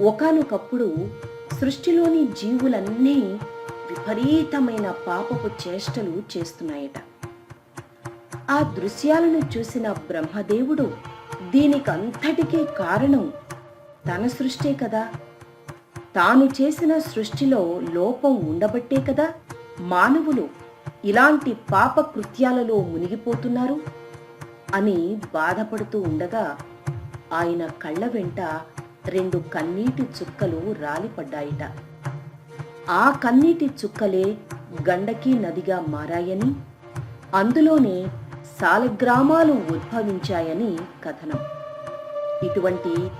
ఒకానొకప్పుడు సృష్టిలోని జీవులన్నీ విపరీతమైన పాపపు చేష్టలు చేస్తున్నాయట. ఆ దృశ్యాలను చూసిన బ్రహ్మదేవుడు దీనికంతటికీ కారణం తన సృష్టే కదా. తాను చేసిన సృష్టిలో లోపం ఉండబట్టే కదా మానవులు ఇలాంటి పాప కృత్యాలలో మునిగిపోతున్నారు అని బాధపడుతూ ఉండగా ఆయన కళ్ళ వెంట రెండు కన్నీటి చుక్కలు రాలిపడ్డాయిట. ఆ కన్నీటి చుక్కలే గండకీ నదిగా మారాయని అందులోనే సాలగ్రామాలు ఉద్భవించాయని కథనం. ఇటువంటి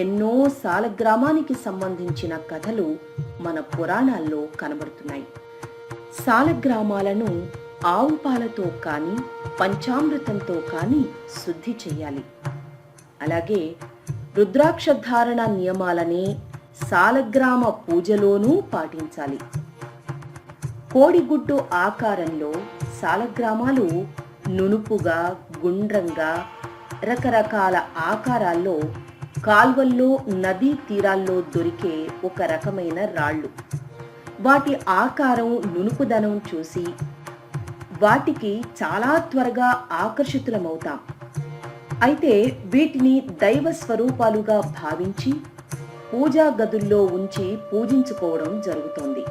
ఎన్నో సాలగ్రామానికి సంబంధించిన కథలు మన పురాణాల్లో కనబడుతున్నాయి. సాలగ్రామాలను ఆవు పాలతో కానీ పంచామృతంతో కానీ శుద్ధి చేయాలి. అలాగే రుద్రాక్షధారణ నియమాలనే సాలగ్రామ పూజలోనూ పాటించాలి. కోడిగుడ్డు ఆకారంలో సాలగ్రామాలు నునుపుగా గుండ్రంగా రకరకాల ఆకారాల్లో కాల్వల్లో నదీ తీరాల్లో దొరికే ఒక రకమైన రాళ్ళు. వాటి ఆకారం నునుపుదనం చూసి వాటికి చాలా త్వరగా ఆకర్షితులమవుతాం. అయితే వీటిని దైవ స్వరూపాలుగా భావించి పూజా గదుల్లో ఉంచి పూజించుకోవడం జరుగుతోంది.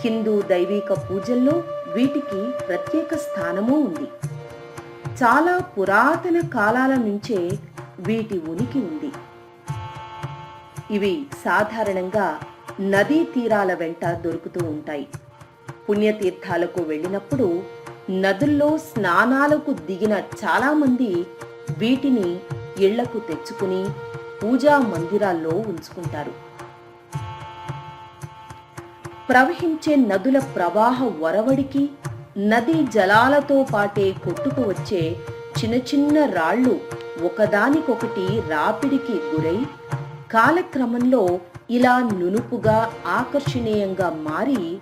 హిందూ దైవిక పూజల్లో వీటికి ప్రత్యేక స్థానమూ ఉంది. చాలా పురాతన కాలాల నుంచే వీటి ఉనికి ఉంది. ఇవి సాధారణంగా నదీ తీరాల వెంట దొరుకుతూ ఉంటాయి. పుణ్యతీర్థాలకు వెళ్ళినప్పుడు నదుల్లో స్నానాలకు దిగిన చాలామంది వీటిని ఇళ్ళకు తెచ్చుకుని పూజా మందిరాల్లో ఉంచుకుంటారు. ప్రవహించే నదుల ప్రవాహ వరవడికి నదీ జలాలతో పాటే కొట్టుకు వచ్చే చిన్న చిన్న రాళ్ళు ఒకదానికొకటి రాపిడికి గురై కాలక్రమంలో ఇలా నునుపుగా ఆకర్షణీయంగా మారి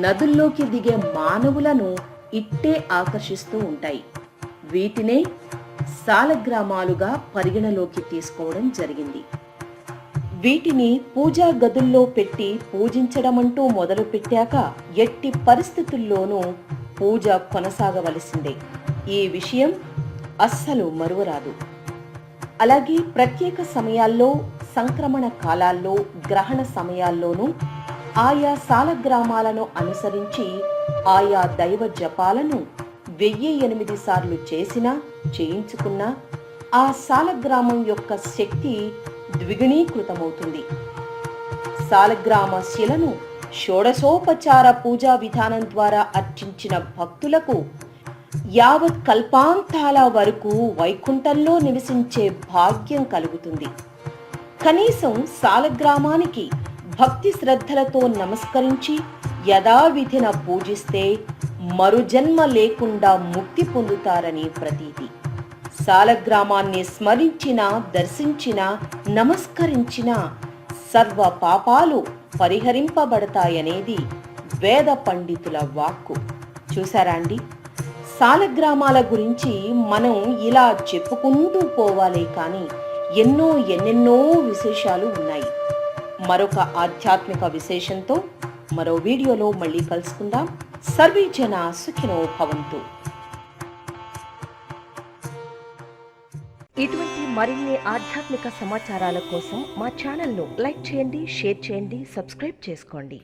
నదుల్లోకి దిగే మానవులను ఇట్టే ఆకర్షిస్తూ ఉంటాయి. వీటినే సాలగ్రామాలుగా పరిగణలోకి తీసుకోవడం జరిగింది. వీటిని పూజా గదుల్లో పెట్టి పూజించడమంటూ మొదలు పెట్టాక ఎట్టి పరిస్థితుల్లోనూ పూజ కొనసాగవలసిందే. ఈ విషయం అస్సలు మరువరాదు. అలాగే ప్రత్యేక సమయాల్లో సంక్రమణ కాలాల్లో గ్రహణ సమయాల్లోనూ ఆయా సాలగ్రామాలను అనుసరించి ఆయా దైవ జపాలను వెయ్యి ఎనిమిది సార్లు చేసినా చేయించుకున్నా ఆ సాలగ్రామం యొక్క శక్తి ద్విగుణీకృతమవుతుంది. సాలగ్రామ శిలను షోడశోపచార పూజా విధానం ద్వారా అర్చించిన భక్తులకు యావత్ కల్పాంతాల వరకు వైకుంఠంలో నివసించే భాగ్యం కలుగుతుంది. కనీసం సాలగ్రామానికి భక్తి శ్రద్ధలతో నమస్కరించి యథావిధిన పూజిస్తే మరుజన్మ లేకుండా ముక్తి పొందుతారని ప్రతీతి. సాలగ్రామాన్ని స్మరించిన దర్శించిన నమస్కరించిన సర్వ పాపాలు పరిహరింపబడతాయనేది వేద పండితుల వాక్కు. చూసారా అండి? సాలగ్రామాల గురించి మనం ఇలా చెప్పుకుంటూ పోవాలి కానీ ఎన్నో ఎన్నెన్నో విశేషాలు ఉన్నాయి. మరొక ఆధ్యాత్మిక విశేషంతో మరో వీడియోలో మళ్ళీ కలుసుకుందాం. సర్వే జన సుఖినో భవంతు. ఇటువంటి మరిన్ని ఆధ్యాత్మిక సమాచారాల కోసం మా ఛానల్ను లైక్ చేయండి షేర్ చేయండి సబ్స్క్రైబ్ చేసుకోండి.